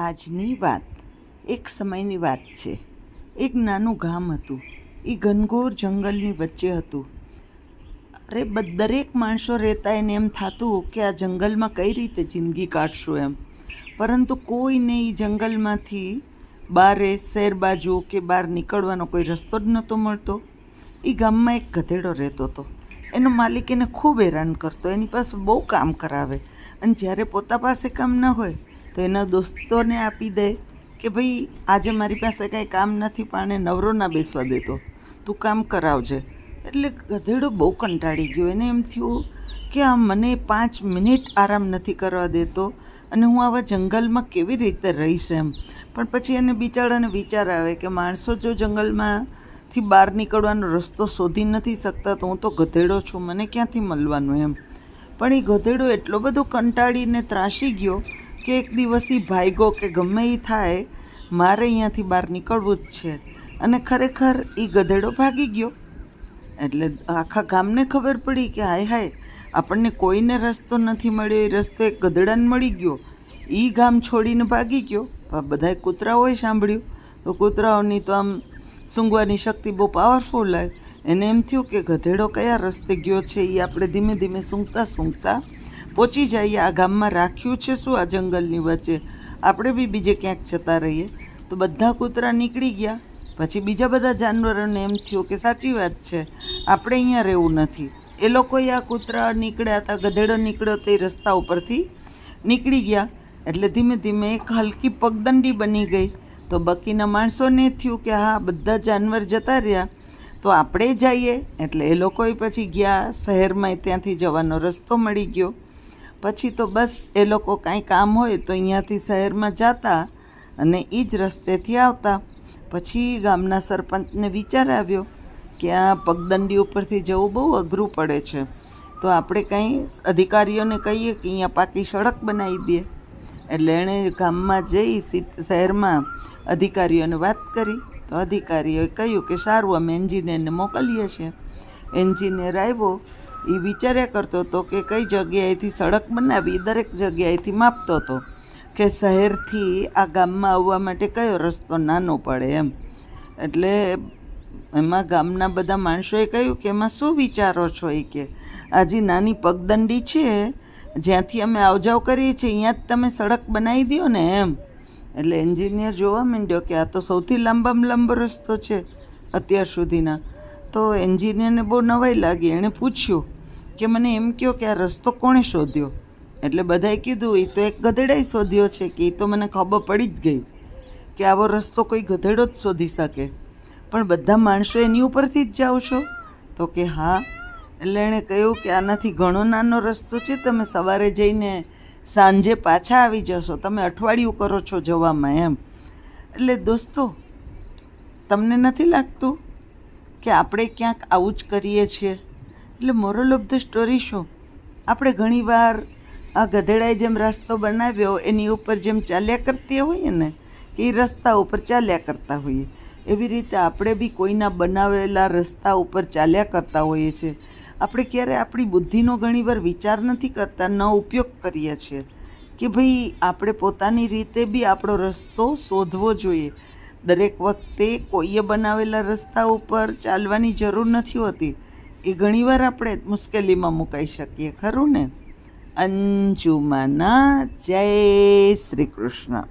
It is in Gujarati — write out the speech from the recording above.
આજની વાત. એક સમયની વાત છે. એક નાનું ગામ હતું. એ ઘનઘોર જંગલની વચ્ચે હતું. અરે દરેક માણસો રહેતા એને એમ થતું કે આ જંગલમાં કઈ રીતે જિંદગી કાઢશું એમ. પરંતુ કોઈને એ જંગલમાંથી બારે શહેર બાજુ કે બહાર નીકળવાનો કોઈ રસ્તો જ નહોતો મળતો. એ ગામમાં એક ગધેડો રહેતો હતો. એનો માલિક એને ખૂબ હેરાન કરતો. એની પાસે બહુ કામ કરાવે. અને જ્યારે પોતા પાસે કામ ન હોય તો એના દોસ્તોને આપી દે કે ભાઈ, આજે મારી પાસે કાંઈ કામ નથી, પણ આને નવરો ના બેસવા દેતો તું કામ કરાવજે. એટલે ગધેડો બહુ કંટાળી ગયો. એને એમ થયું કે આ મને પાંચ મિનિટ આરામ નથી કરવા દેતો અને હું આવા જંગલમાં કેવી રીતે રહીશ એમ. પણ પછી એને બિચારાને વિચાર આવે કે માણસો જો જંગલમાંથી બહાર નીકળવાનો રસ્તો શોધી નથી શકતા, તો હું તો ગધેડો છું. મને ક્યાંથી મળવાનું એમ? પણ એ ગધેડો એટલો બધો કંટાળીને ત્રાસી ગયો કે એક દિવસ એ ભાઈગો કે ગમે એ થાય, મારે અહીંયાથી બહાર નીકળવું જ છે. અને ખરેખર એ ગધેડો ભાગી ગયો. એટલે આખા ગામને ખબર પડી કે હાય હાય, આપણને કોઈને રસ્તો નથી મળ્યો, એ રસ્તો એક ગધેડાને મળી ગયો. એ ગામ છોડીને ભાગી ગયો. આ બધાય કૂતરાઓએ સાંભળ્યું. તો કૂતરાઓની તો આમ સૂંઘવાની શક્તિ બહુ પાવરફુલ હોય. એને એમ થયું કે ગધેડો કયા રસ્તે ગયો છે એ આપણે ધીમે ધીમે સૂંઘતા સૂંઘતા પહોંચી જઈએ, આ ગામમાં રાખ્યું છે શું આ જંગલની વચ્ચે? આપણે બી બીજે ક્યાંક જતા રહીએ. તો બધા કૂતરા નીકળી ગયા. પછી બીજા બધા જાનવરોને એમ થયું કે સાચી વાત છે, આપણે અહીંયા રહેવું નથી. એ લોકોએ આ કૂતરા નીકળ્યા હતા, ગધેડો નીકળ્યો તે રસ્તા ઉપરથી નીકળી ગયા. એટલે ધીમે ધીમે એક હલકી પગદંડી બની ગઈ. તો બાકીના માણસોને થયું કે હા, બધા જાનવર જતા રહ્યા. તો આપણે જઈએ. એટલે એ લોકોએ પછી ગયા શહેરમાં, ત્યાંથી જવાનો રસ્તો મળી ગયો. પછી તો બસ એ લોકો કાંઈ કામ હોય તો અહીંયાથી શહેરમાં જતા અને એ જ રસ્તેથી આવતા. પછી ગામના સરપંચને વિચાર આવ્યો કે આ પગદંડી ઉપરથી જવું બહુ અઘરું પડે છે. તો આપણે કંઈ અધિકારીઓને કહીએ કે અહીંયા પાકી સડક બનાવી દે. એટલે એણે ગામમાં જઈ શહેરમાં અધિકારીઓને વાત કરી. તો અધિકારીઓએ કહ્યું કે સારું, અમે એન્જિનિયરને મોકલીએ છીએ. એન્જિનિયર આવ્યો એ વિચાર્યા કરતો હતો કે કઈ જગ્યાએથી સડક બનાવી દરેક જગ્યાએથી માપતો હતો કે શહેરથી આ ગામમાં આવવા માટે કયો રસ્તો નાનો પડે એમ. એટલે એમાં ગામના બધા માણસોએ કહ્યું કે એમાં શું વિચારો છો એ કે? આજે નાની પગદંડી છે, જ્યાંથી અમે આવજાવ કરીએ છીએ અહીંયા જ તમે સડક બનાવી દો ને એમ. એટલે એન્જિનિયર જોવા માંડ્યો કે આ તો સૌથી લાંબામાં લાંબો રસ્તો છે અત્યાર સુધીના. તો એન્જિનિયરને બહુ નવાઈ લાગી. એણે પૂછ્યું કે મને એમ કહો કે આ રસ્તો કોણે શોધ્યો? એટલે બધાએ કીધું એ તો એક ગધેડાએ શોધ્યો છે કે એ તો મને ખબર પડી જ ગઈ કે આવો રસ્તો કોઈ ગધેડો જ શોધી શકે. પણ બધા માણસો એની ઉપરથી જ જાઓ છો? તો કે, હા. એટલે એણે કહ્યું કે, આનાથી ઘણો નાનો રસ્તો છે. તમે સવારે જઈને સાંજે પાછા આવી જશો. તમે અઠવાડિયું કરો છો જવામાં એમ. એટલે, દોસ્તો, તમને નથી લાગતું કે આપણે ક્યાંક આવું જ કરીએ છીએ. એટલે મોરલ ઓફ ધ સ્ટોરી શું? આપણે ઘણીવાર આ ગધેડાએ જેમ રસ્તો બનાવ્યો, એની ઉપર જેમ ચાલ્યા કરતી હોઈએ ને એ રસ્તા ઉપર ચાલ્યા કરતા હોઈએ. એવી રીતે આપણે બી કોઈના બનાવેલા રસ્તા ઉપર ચાલ્યા કરતા હોઈએ છીએ. આપણે ક્યારે આપણી બુદ્ધિનો ઘણીવાર વિચાર નથી કરતા, ન ઉપયોગ કરીએ છીએ. કે ભાઈ, આપણે પોતાની રીતે બી આપણો રસ્તો શોધવો જોઈએ. દરેક વખતે કોઈએ બનાવેલા રસ્તા ઉપર ચાલવાની જરૂર નથી હોતી. એ ઘણીવાર આપણે મુશ્કેલીમાં મુકાઈ શકીએ, ખરું ને? અંજુમાના જય શ્રી કૃષ્ણ.